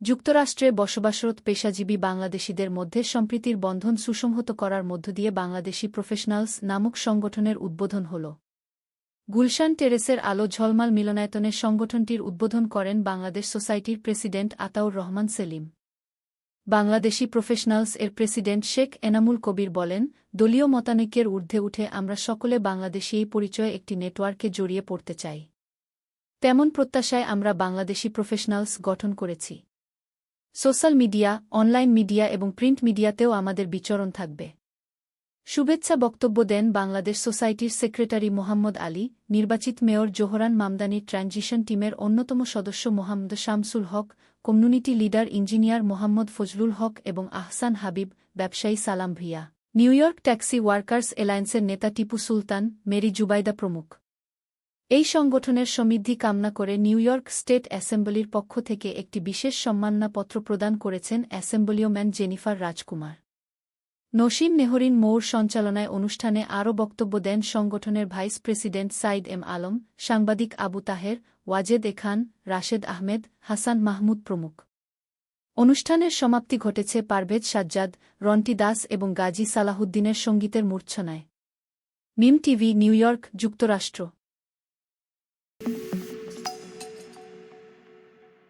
যুক্তরাষ্ট্রে বসবাসরত পেশাজীবী বাংলাদেশিদের মধ্যে সম্প্রীতির বন্ধন সুসংহত করার মধ্য দিয়ে বাংলাদেশি প্রফেশনালস নামক সংগঠনের উদ্বোধন হল। গুলশান টেরেসের আলো ঝলমাল মিলনায়তনে সংগঠনটির উদ্বোধন করেন বাংলাদেশ সোসাইটির প্রেসিডেন্ট আতাউর রহমান সেলিম। বাংলাদেশি প্রফেশনালস এর প্রেসিডেন্ট শেখ এনামুল কবির বলেন, দলীয় মতানৈক্যের ঊর্ধ্বে উঠে আমরা সকলে বাংলাদেশি এই পরিচয়ে একটি নেটওয়ার্কে জড়িয়ে পড়তে চাই। তেমন প্রত্যাশায় আমরা বাংলাদেশি প্রফেশনালস গঠন করেছি। সোশ্যাল মিডিয়া, অনলাইন মিডিয়া এবং প্রিন্ট মিডিয়াতেও আমাদের বিচরণ থাকবে। শুভেচ্ছা বক্তব্য দেন বাংলাদেশ সোসাইটির সেক্রেটারি মোহাম্মদ আলী, নির্বাচিত মেয়র জোহরান মামদানির ট্রানজিশন টিমের অন্যতম সদস্য Mohammad Shamsul Haque, community leader engineer Mohammad Fazlul Haque এবং আহসান হাবিব, ব্যবসায়ী Salam via New York taxi workers এলায়েন্সের নেতা টিপু সুলতান, মেরি জুবাইদা প্রমুখ। এই সংগঠনের সমৃদ্ধি কামনা করে নিউ ইয়র্ক স্টেট অ্যাসেম্বলির পক্ষ থেকে একটি বিশেষ সম্মাননাপত্র প্রদান করেছেন অ্যাসেম্বলিওম্যান জেনিফার রাজকুমার। নসীম নেহরিন মৌর সঞ্চালনায় অনুষ্ঠানে আরও বক্তব্য দেন সংগঠনের vice president Saeed M Alam, সাংবাদিক আবু তাহের, ওয়াজেদ এ খান, রাশেদ আহমেদ, হাসান মাহমুদ প্রমুখ। অনুষ্ঠানের সমাপ্তি ঘটেছে পারভেজ সাজ্জাদ, রন্টি দাস এবং গাজী সালাহুদ্দিনের সঙ্গীতের মূর্ছনায়। মিম টিভি, নিউ ইয়র্ক, যুক্তরাষ্ট্র।